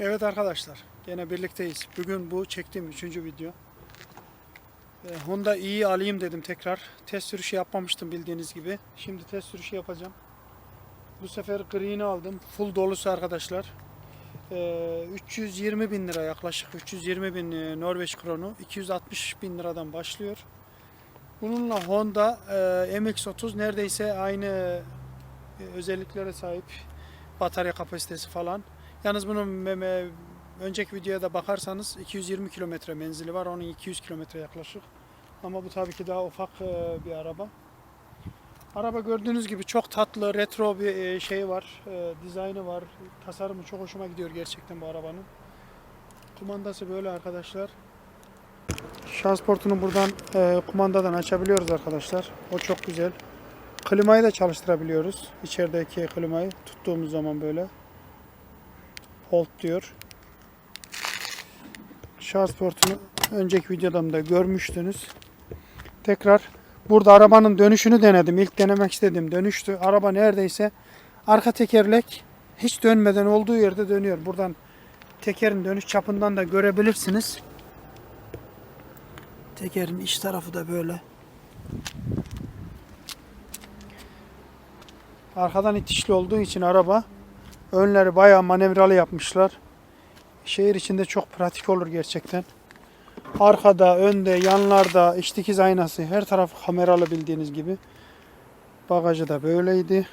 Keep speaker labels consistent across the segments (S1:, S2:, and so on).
S1: Evet arkadaşlar, gene birlikteyiz. Bugün bu çektiğim üçüncü video. Ee, Honda iyi alayım dedim tekrar. Test sürüşü yapmamıştım bildiğiniz gibi. Şimdi test sürüşü yapacağım. Bu sefer green'i aldım. Full dolusu arkadaşlar. Ee, 320 bin lira yaklaşık. 320 bin e, Norveç kronu. 260 bin liradan başlıyor. Bununla Honda e, MX-30 neredeyse aynı e, özelliklere sahip. Batarya kapasitesi falan. Yalnız bunun önceki videoya da bakarsanız 220 kilometre menzili var. Onun 200 kilometre yaklaşık. Ama bu tabii ki daha ufak e, bir araba. Araba gördüğünüz gibi çok tatlı, retro bir şey var. E, dizaynı var. Tasarımı çok hoşuma gidiyor gerçekten bu arabanın. Kumandası böyle arkadaşlar. Şarj portunu buradan e, kumandadan açabiliyoruz arkadaşlar. O çok güzel. Klimayı da çalıştırabiliyoruz. İçerideki klimayı tuttuğumuz zaman böyle hold diyor. Şarj portunu önceki videolarımda görmüştünüz. Tekrar burada arabanın dönüşünü denedim. İlk denemek istediğim dönüştü. Araba neredeyse arka tekerlek hiç dönmeden olduğu yerde dönüyor. Buradan tekerin dönüş çapından da görebilirsiniz. Tekerin iç tarafı da böyle. Arkadan itişli olduğu için araba önleri bayağı manevralı yapmışlar. Şehir içinde çok pratik olur gerçekten. Arkada, önde, yanlarda, iç dikiz aynası her tarafı kameralı bildiğiniz gibi. Bagajı da böyleydi.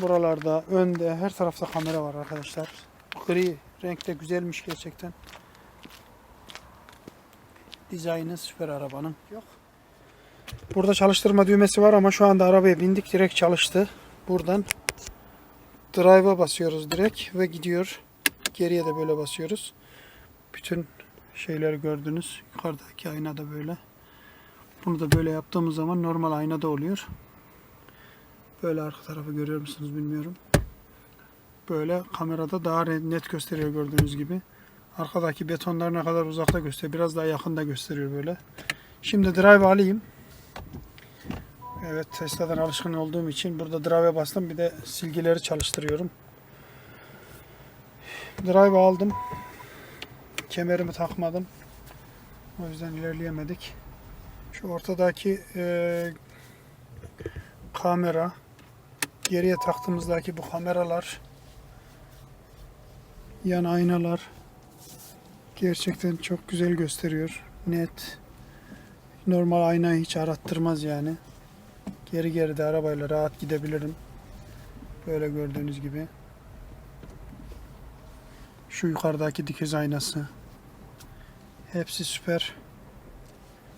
S1: Buralarda, önde, her tarafta kamera var arkadaşlar. Gri renkte güzelmiş gerçekten. Dizaynı süper arabanın. Yok. Burada çalıştırma düğmesi var ama şu anda arabaya bindik direkt çalıştı. Buradan drive'a basıyoruz direkt ve gidiyor. Geriye de böyle basıyoruz. Bütün şeyleri gördünüz. Yukarıdaki ayna da böyle. Bunu da böyle yaptığımız zaman normal aynada oluyor. Böyle arka tarafı görüyor musunuz bilmiyorum. Böyle kamerada daha net gösteriyor gördüğünüz gibi. Arkadaki betonlar ne kadar uzakta gösteriyor. Biraz daha yakında gösteriyor böyle. Şimdi drive alayım. Evet Tesla'dan alışkın olduğum için burada drive'e bastım. Bir de silgileri çalıştırıyorum. Drive aldım. Kemerimi takmadım. O yüzden ilerleyemedik. Şu ortadaki eee, kamera geriye taktığımızdaki bu kameralar yan aynalar gerçekten çok güzel gösteriyor. Net. Normal aynayı hiç arattırmaz yani. Geri geri de arabayla rahat gidebilirim. Böyle gördüğünüz gibi. Şu yukarıdaki dikiz aynası. Hepsi süper.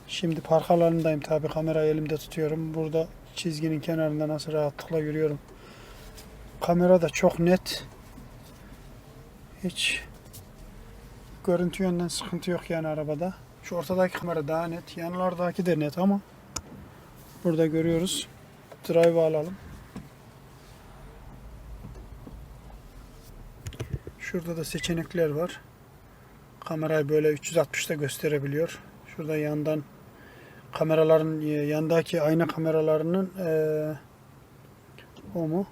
S1: Şimdi park alanındayım tabi kamerayı elimde tutuyorum. Burada çizginin kenarında nasıl rahatlıkla yürüyorum. Kamera da çok net. Hiç görüntü yönden sıkıntı yok yani arabada. Şu ortadaki kamera daha net. Yanlardaki de net ama burada görüyoruz. Drive alalım. Şurada da seçenekler var. Kamerayı böyle 360'da gösterebiliyor. Şurada yandan kameraların e, yandaki ayna kameralarının eee o mu?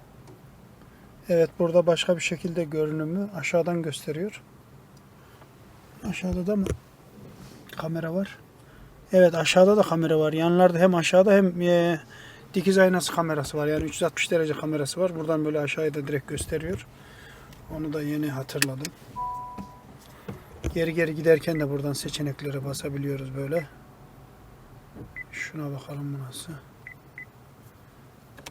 S1: Evet burada başka bir şekilde görünümü aşağıdan gösteriyor. Aşağıda da mı kamera var? Evet aşağıda da kamera var. Yanlarda hem aşağıda hem e, dikiz aynası kamerası var. Yani 360 derece kamerası var. Buradan böyle aşağıya da direkt gösteriyor. Onu da yeni hatırladım. Geri geri giderken de buradan seçeneklere basabiliyoruz böyle. Şuna bakalım bu nasıl.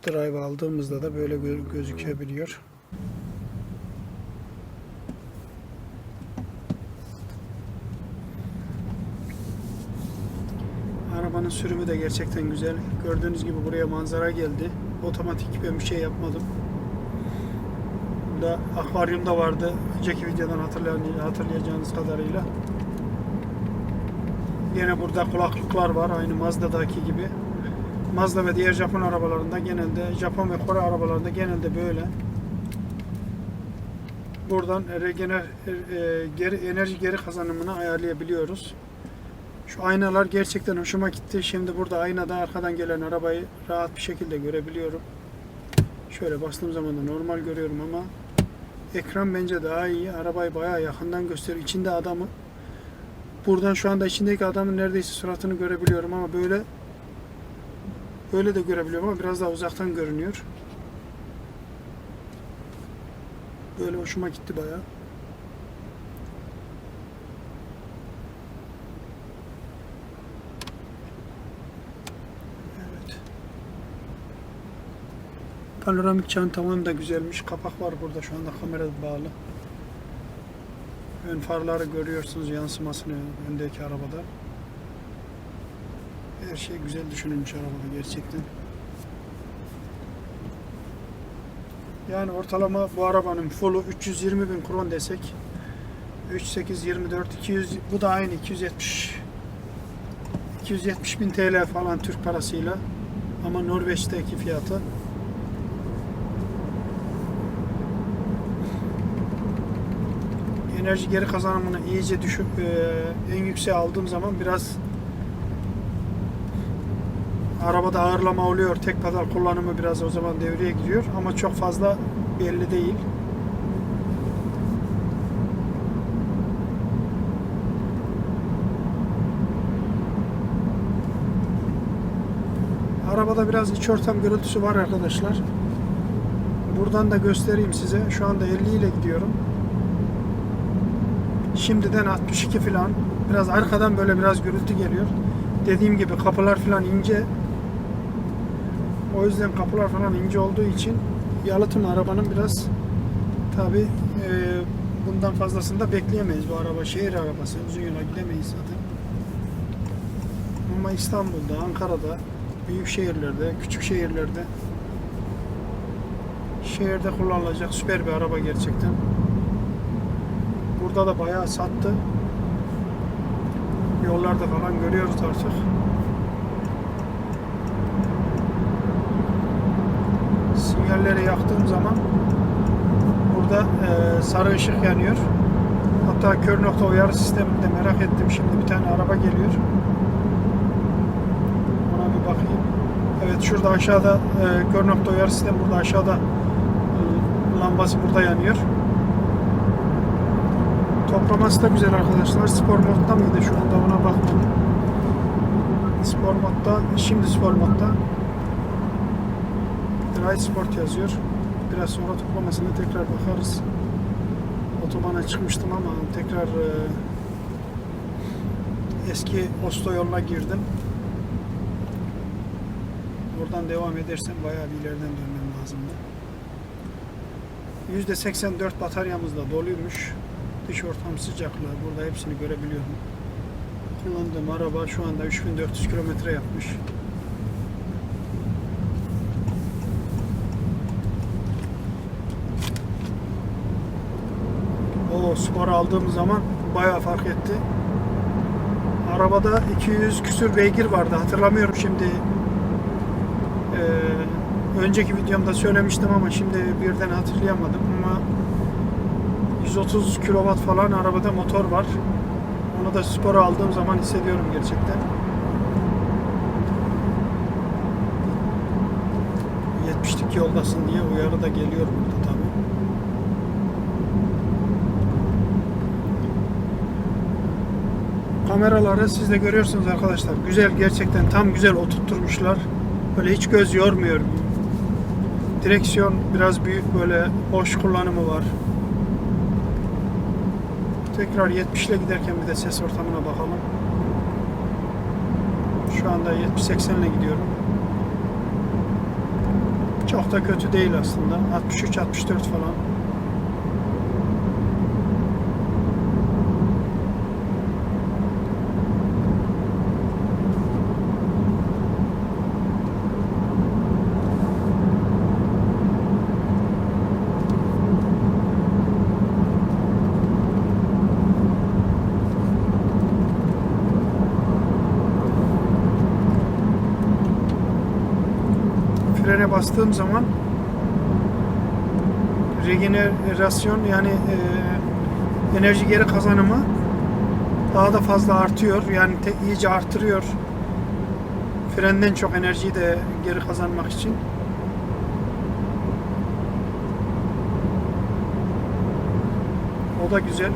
S1: Drive aldığımızda da böyle gö- gözükebiliyor. Arabanın sürümü de gerçekten güzel. Gördüğünüz gibi buraya manzara geldi. Otomatik ben bir şey yapmadım. Burada akvaryum da vardı. Önceki videodan hatırlayacağınız kadarıyla. Yine burada kulaklıklar var. Aynı Mazda'daki gibi. Mazda ve diğer Japon arabalarında genelde, Japon ve Kore arabalarında genelde böyle. Buradan regener, e, geri, enerji geri kazanımını ayarlayabiliyoruz. Şu aynalar gerçekten hoşuma gitti. Şimdi burada aynada arkadan gelen arabayı rahat bir şekilde görebiliyorum. Şöyle bastığım zaman da normal görüyorum ama ekran bence daha iyi. Arabayı bayağı yakından gösteriyor. İçinde adamı buradan şu anda içindeki adamın neredeyse suratını görebiliyorum ama böyle böyle de görebiliyorum ama biraz daha uzaktan görünüyor. Böyle hoşuma gitti bayağı. Evet. Panoramik tamam da güzelmiş. Kapak var burada şu anda kamerada bağlı. Ön farları görüyorsunuz yansımasını öndeki arabada. Her şey güzel düşünülmüş arabada gerçekten. Yani ortalama bu arabanın full'u 320 bin kron desek 38 24 200 bu da aynı 270 270 bin TL falan Türk parasıyla ama Norveç'teki fiyatı enerji geri kazanımını iyice düşük e, en yükseğe aldığım zaman biraz arabada ağırlama oluyor. Tek pedal kullanımı biraz o zaman devreye giriyor ama çok fazla belli değil. Arabada biraz iç ortam gürültüsü var arkadaşlar. Buradan da göstereyim size. Şu anda 50 ile gidiyorum. Şimdiden 62 falan. Biraz arkadan böyle biraz gürültü geliyor. Dediğim gibi kapılar falan ince. O yüzden kapılar falan ince olduğu için yalıtım arabanın biraz tabi bundan fazlasını da bekleyemeyiz. Bu araba şehir arabası. Uzun yola gidemeyiz zaten. Ama İstanbul'da, Ankara'da, büyük şehirlerde, küçük şehirlerde şehirde kullanılacak süper bir araba gerçekten. Burada da bayağı sattı. Yollarda falan görüyoruz artık. Sinyalleri yaktığım zaman burada e, sarı ışık yanıyor. Hatta kör nokta uyarı sisteminde merak ettim. Şimdi bir tane araba geliyor. Ona bir bakayım. Evet şurada aşağıda e, kör nokta uyarı sistemi burada aşağıda e, lambası burada yanıyor. Toplaması da güzel arkadaşlar. Spor modda mıydı şu anda ona bakmadım. Spor modda, şimdi spor modda. Drive Sport yazıyor. Biraz sonra toplamasına tekrar bakarız. Otobana çıkmıştım ama tekrar e, eski Oslo yoluna girdim. Oradan devam edersem bayağı bir ileriden dönmem lazımdı. %84 bataryamız da doluymuş. Dış ortam sıcaklığı burada hepsini görebiliyorum. Kullandığım araba şu anda 3400 kilometre yapmış. O spor aldığım zaman bayağı fark etti. Arabada 200 küsür beygir vardı. Hatırlamıyorum şimdi. Ee, önceki videomda söylemiştim ama şimdi birden hatırlayamadım ama 130 kW falan arabada motor var. Onu da spora aldığım zaman hissediyorum gerçekten. 70'lik yoldasın diye uyarı da geliyor burada tabi. Kameraları siz de görüyorsunuz arkadaşlar. Güzel gerçekten tam güzel oturtturmuşlar. Böyle hiç göz yormuyor. Direksiyon biraz büyük böyle hoş kullanımı var. Tekrar 70 ile giderken bir de ses ortamına bakalım. Şu anda 70-80 ile gidiyorum. Çok da kötü değil aslında. 63-64 falan. bastığım zaman regenerasyon yani e, enerji geri kazanımı daha da fazla artıyor. Yani te, iyice artırıyor. Frenden çok enerjiyi de geri kazanmak için. O da güzel.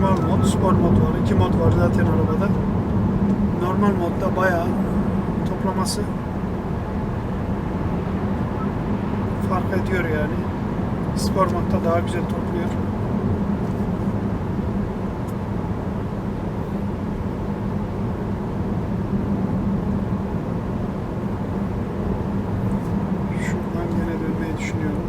S1: Normal mod, spor mod var. İki mod var zaten arabada. Normal modda bayağı toplaması fark ediyor yani. Spor modda daha güzel topluyor. Şuradan gene dönmeyi düşünüyorum.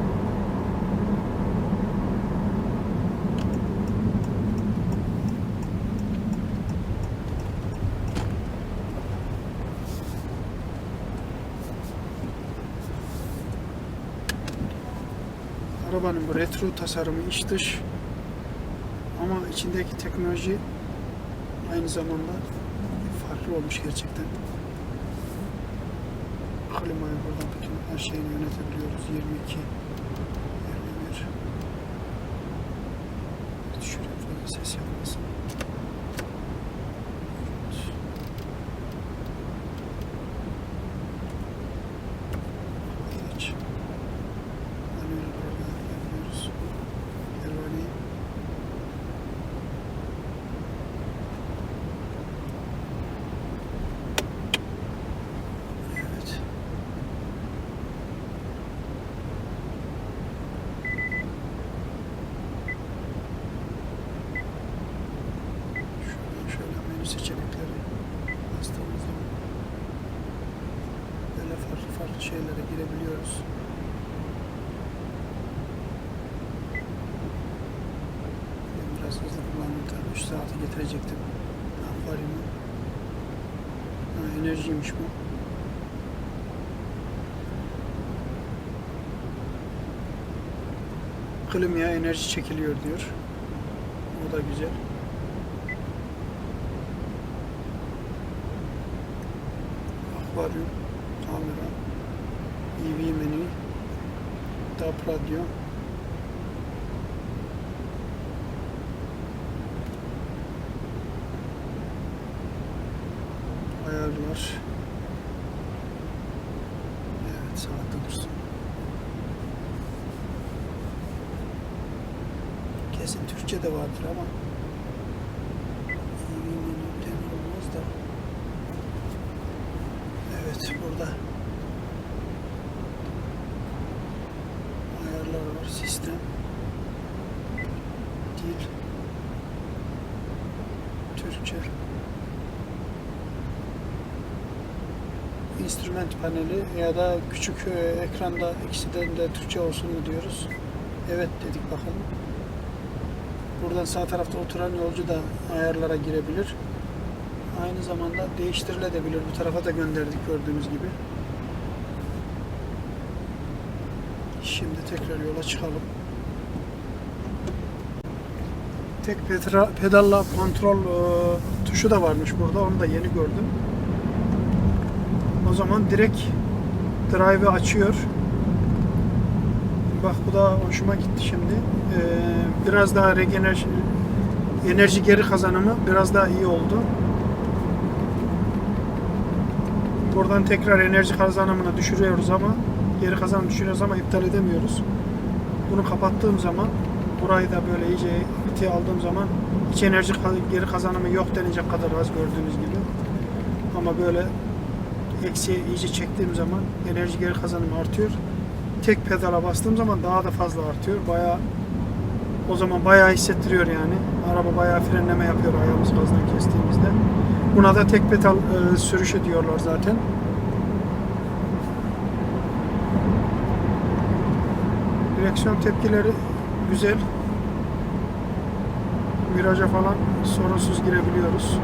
S1: Arabanın bu retro tasarımı iç dış ama içindeki teknoloji aynı zamanda farklı olmuş gerçekten. Klimayı buradan bütün her şeyini yönetebiliyoruz. 22 21 Şuraya fazla ses yapmasın. Evet. Geç. Manuel burada yapıyoruz. Pervaneyi. Evet. Şuradan şöyle menü seçenekleri bastığımız zaman böyle farklı farklı şeylere girebiliyoruz. Ben biraz hızlı kullandım tabii 3 saate getirecektim. Akvaryumu. Ha, enerjiymiş bu. Klimaya enerji çekiliyor diyor. O da güzel. Akvaryum, kamera, EV menü, DAB radyo, ayarlar. Evet, saatte dursun. Kesin Türkçe de vardır ama EV menüden olmaz da. Evet, burada ayarlar var, sistem, dil, Türkçe. İnstrument paneli ya da küçük e, ekranda ikisinden de Türkçe olsun mu diyoruz. Evet dedik bakalım. Buradan sağ tarafta oturan yolcu da ayarlara girebilir. Aynı zamanda değiştirilebilir. Bu tarafa da gönderdik gördüğünüz gibi. Şimdi tekrar yola çıkalım. Tek pedalla kontrol e, tuşu da varmış burada. Onu da yeni gördüm. Zaman direkt drive'ı açıyor. Bak bu da hoşuma gitti şimdi. Ee, biraz daha regener enerji geri kazanımı biraz daha iyi oldu. Buradan tekrar enerji kazanımını düşürüyoruz ama geri kazanım düşürüyoruz ama iptal edemiyoruz. Bunu kapattığım zaman burayı da böyle iyice itiye aldığım zaman hiç enerji geri kazanımı yok denecek kadar az gördüğünüz gibi. Ama böyle eksiye iyice çektiğim zaman enerji geri kazanımı artıyor. Tek pedala bastığım zaman daha da fazla artıyor. Bayağı o zaman bayağı hissettiriyor yani. Araba bayağı frenleme yapıyor ayağımız gazdan kestiğimizde. Buna da tek pedal e, sürüşü diyorlar zaten. Direksiyon tepkileri güzel. Viraja falan sorunsuz girebiliyoruz.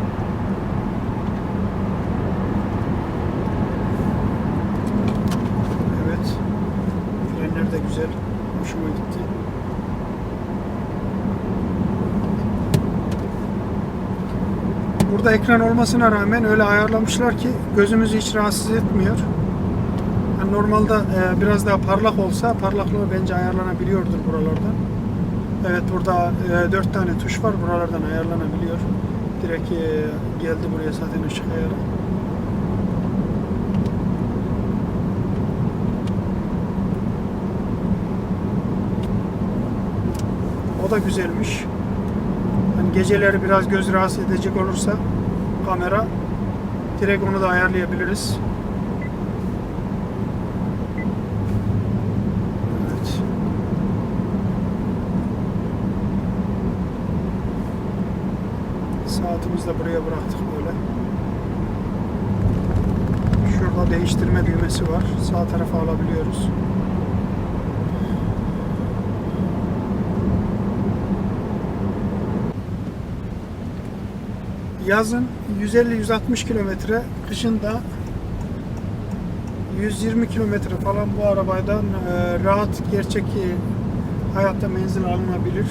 S1: Burada ekran olmasına rağmen öyle ayarlamışlar ki gözümüzü hiç rahatsız etmiyor. Yani normalde e, biraz daha parlak olsa parlaklığı bence ayarlanabiliyordur buralarda. Evet burada e, 4 tane tuş var buralardan ayarlanabiliyor. Direkt e, geldi buraya zaten ışık ayarı. O da güzelmiş. Hani geceleri biraz göz rahatsız edecek olursa kamera direkt onu da ayarlayabiliriz. Evet. Saatimizi de buraya bıraktık böyle. Şurada değiştirme düğmesi var. Sağ tarafa alabiliyoruz. Yazın 150-160 kilometre, kışın da 120 kilometre falan bu arabaydan e, rahat gerçek hayatta menzil alınabilir.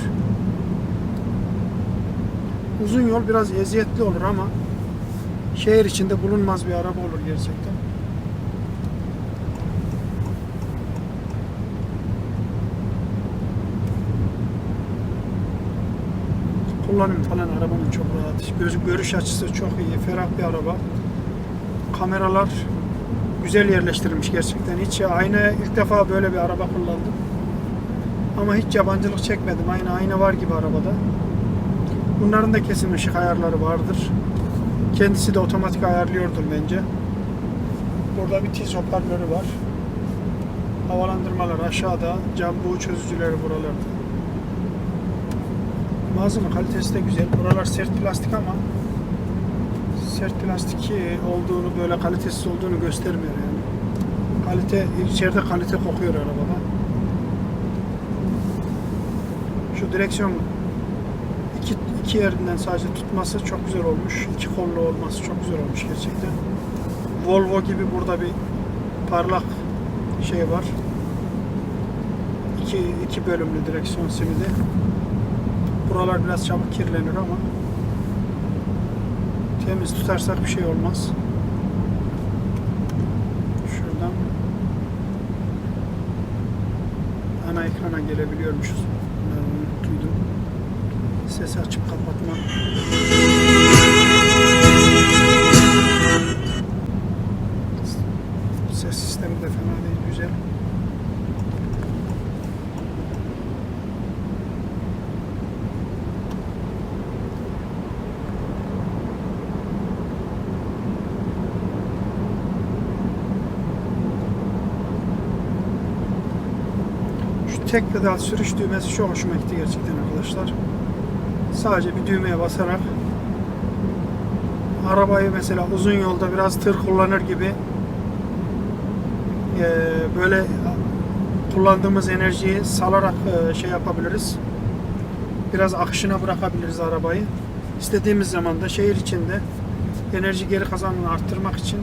S1: Uzun yol biraz eziyetli olur ama şehir içinde bulunmaz bir araba olur gerçekten. Kullanım falan arabanın çok. Göz, görüş açısı çok iyi. Ferah bir araba. Kameralar güzel yerleştirilmiş gerçekten. Hiç ayna ilk defa böyle bir araba kullandım. Ama hiç yabancılık çekmedim. Aynı ayna var gibi arabada. Bunların da kesin ışık ayarları vardır. Kendisi de otomatik ayarlıyordur bence. Burada bir tiz hoparlörü var. Havalandırmalar aşağıda. Cam buğu çözücüleri buralarda. Malzeme kalitesi de güzel. Buralar sert plastik ama sert plastik olduğunu böyle kalitesiz olduğunu göstermiyor yani. Kalite içeride kalite kokuyor arabada. Şu direksiyon iki, iki yerinden sadece tutması çok güzel olmuş. İki kollu olması çok güzel olmuş gerçekten. Volvo gibi burada bir parlak şey var. İki, iki bölümlü direksiyon simidi. Buralar biraz çabuk kirlenir ama temiz tutarsak bir şey olmaz. Şuradan ana ekrana gelebiliyormuşuz. Bunları unuttuydum. Sesi açıp kapatma. Ses sistemi de fena değil, güzel. Şu tek pedal sürüş düğmesi çok hoşuma gitti gerçekten arkadaşlar. Sadece bir düğmeye basarak arabayı mesela uzun yolda biraz tır kullanır gibi eee, böyle kullandığımız enerjiyi salarak eee, şey yapabiliriz. Biraz akışına bırakabiliriz arabayı. İstediğimiz zaman da şehir içinde enerji geri kazanımını arttırmak için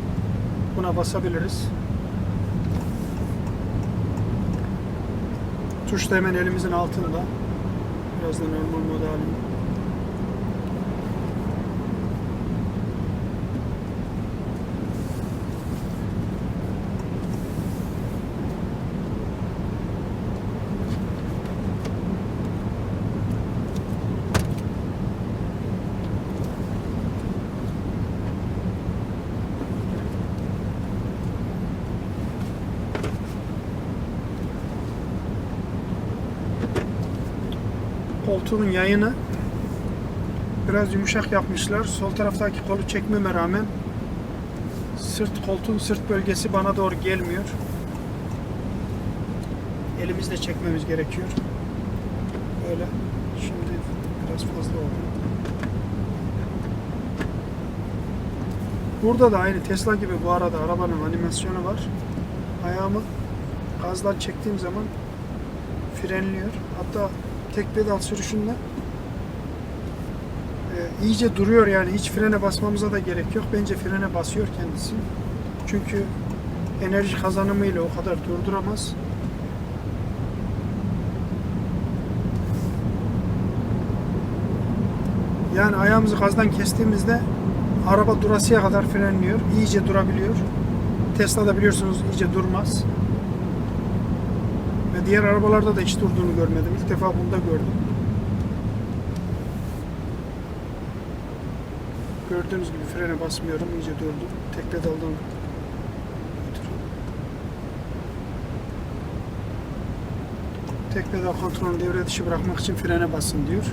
S1: buna basabiliriz. Tuş da hemen elimizin altında. Biraz da normal moda. Koltuğun yayını biraz yumuşak yapmışlar. Sol taraftaki kolu çekmeme rağmen sırt koltuğun sırt bölgesi bana doğru gelmiyor. Elimizle çekmemiz gerekiyor. Böyle. Şimdi biraz fazla oldu. Burada da aynı Tesla gibi bu arada arabanın animasyonu var. Ayağımı gazdan çektiğim zaman frenliyor. Hatta tek pedal sürüşünde e, iyice duruyor yani hiç frene basmamıza da gerek yok. Bence frene basıyor kendisi. Çünkü enerji kazanımıyla o kadar durduramaz. Yani ayağımızı gazdan kestiğimizde araba durasıya kadar frenliyor. İyice durabiliyor. Tesla'da biliyorsunuz iyice durmaz. Ve diğer arabalarda da hiç durduğunu görmedim. İlk defa bunda gördüm. Gördüğünüz gibi frene basmıyorum. iyice durdu. Tek pedaldan ötürü. Tek pedal kontrolünü devre dışı bırakmak için frene basın diyor.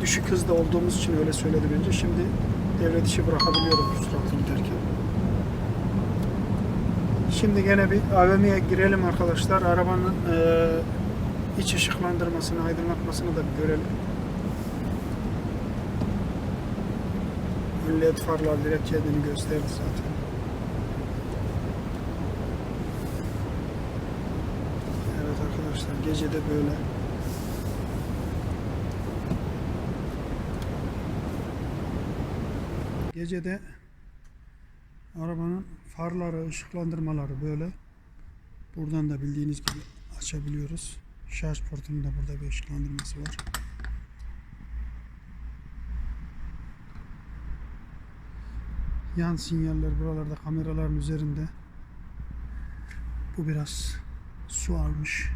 S1: Düşük hızda olduğumuz için öyle söyledi bence. Şimdi devre dışı bırakabiliyorum süratli giderken. Şimdi gene bir AVM'ye girelim arkadaşlar. Arabanın eee, iç ışıklandırmasını, aydınlatmasını da bir görelim. Led farlar direkt kendini gösterdi zaten. Evet arkadaşlar gece de böyle. Gece de arabanın farları, ışıklandırmaları böyle. Buradan da bildiğiniz gibi açabiliyoruz. Şarj portunun da burada bir ışıklandırması var. Yan sinyaller buralarda kameraların üzerinde. Bu biraz su almış.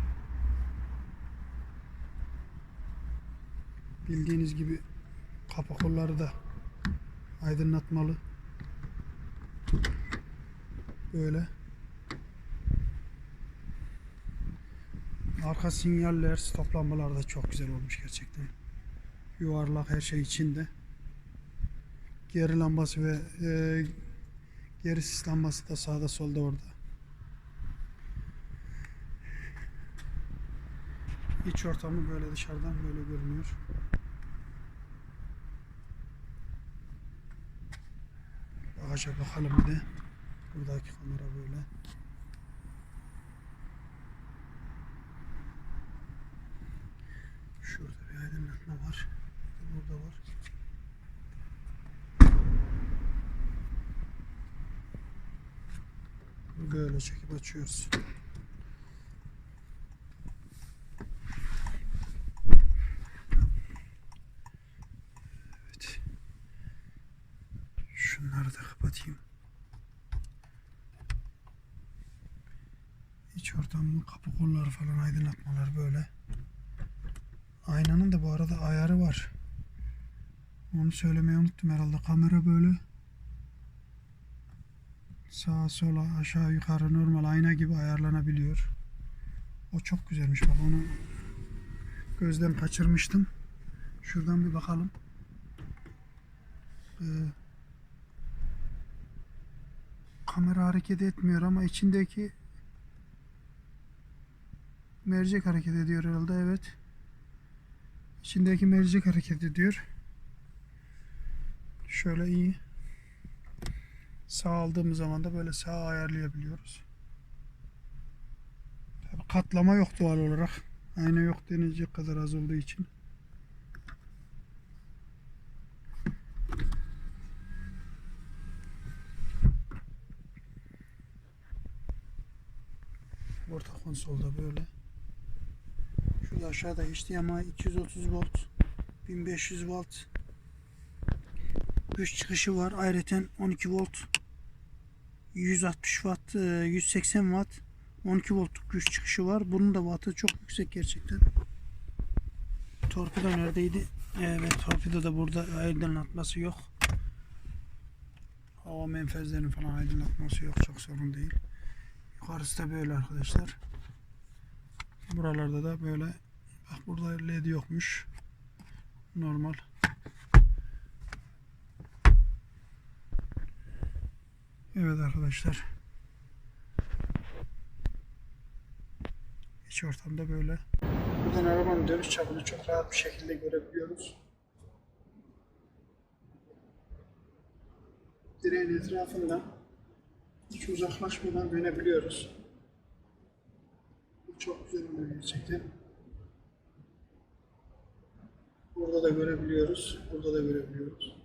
S1: Bildiğiniz gibi kapı kolları da aydınlatmalı. Böyle. Arka sinyaller, stop lambalar da çok güzel olmuş gerçekten. Yuvarlak her şey içinde. Geri lambası ve e, geri sis lambası da sağda solda orada. İç ortamı böyle dışarıdan böyle görünüyor. Bagaja bakalım bir de. Buradaki kamera böyle. Şurada bir aydınlatma var. Burada var. Böyle çekip açıyoruz. Evet. Şunları da kapatayım. İç ortamın kapı kolları falan aydınlatmalar böyle. Aynanın da bu arada ayarı var. Onu söylemeyi unuttum herhalde. Kamera böyle sağa sola aşağı yukarı normal ayna gibi ayarlanabiliyor. O çok güzelmiş bak onu gözden kaçırmıştım. Şuradan bir bakalım. Ee, kamera hareket etmiyor ama içindeki mercek hareket ediyor herhalde evet. İçindeki mercek hareket ediyor. Şöyle iyi. Sağ aldığımız zaman da böyle sağ ayarlayabiliyoruz. Tabii katlama yok doğal olarak. Ayna yok denecek kadar az olduğu için. Konsolda böyle. Şurada aşağıda HDMI 230 volt 1500 volt güç çıkışı var. Ayrıca 12 volt 160 watt, e, 180 watt 12 voltluk güç çıkışı var. Bunun da wattı çok yüksek gerçekten. Torpido neredeydi? Evet torpido da burada aydınlatması yok. Hava menfezlerinin falan aydınlatması yok. Çok sorun değil. Yukarısı da böyle arkadaşlar. Buralarda da böyle bak burada led yokmuş. Normal. Evet arkadaşlar. İç ortamda böyle. Buradan arabanın dönüş çapını çok rahat bir şekilde görebiliyoruz. Direğin etrafından hiç uzaklaşmadan dönebiliyoruz. Çok güzel oluyor gerçekten. Burada da görebiliyoruz. Burada da görebiliyoruz.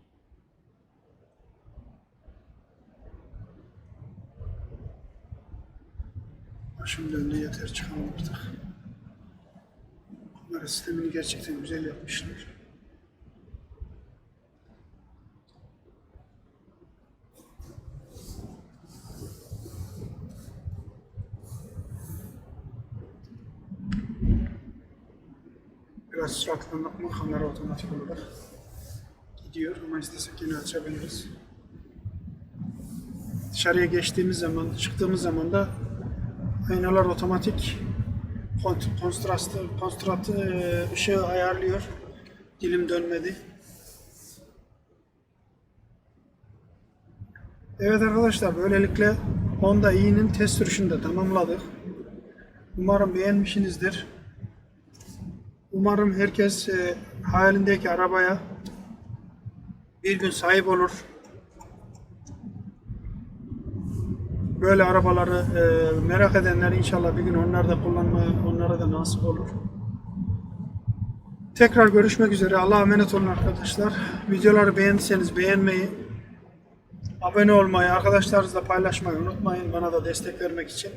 S1: Başım döndü yeter çıkalım artık. Kamera sistemini gerçekten güzel yapmışlar. Anlatma kamera otomatik olarak gidiyor ama istesek yine açabiliriz. dışarıya geçtiğimiz zaman, çıktığımız zaman da aynalar otomatik kont- kontrastı, konstrat e, ışığı ayarlıyor. Dilim dönmedi. Evet arkadaşlar böylelikle Honda i'nin test sürüşünü de tamamladık. Umarım beğenmişsinizdir. Umarım herkes e, hayalindeki arabaya bir gün sahip olur. Böyle arabaları e, merak edenler inşallah bir gün onlar da kullanmaya onlara da nasip olur. Tekrar görüşmek üzere. Allah'a emanet olun arkadaşlar. Videoları beğendiyseniz beğenmeyi, abone olmayı, arkadaşlarınızla paylaşmayı unutmayın. Bana da destek vermek için.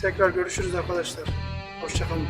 S1: Tekrar görüşürüz arkadaşlar. Hoşçakalın.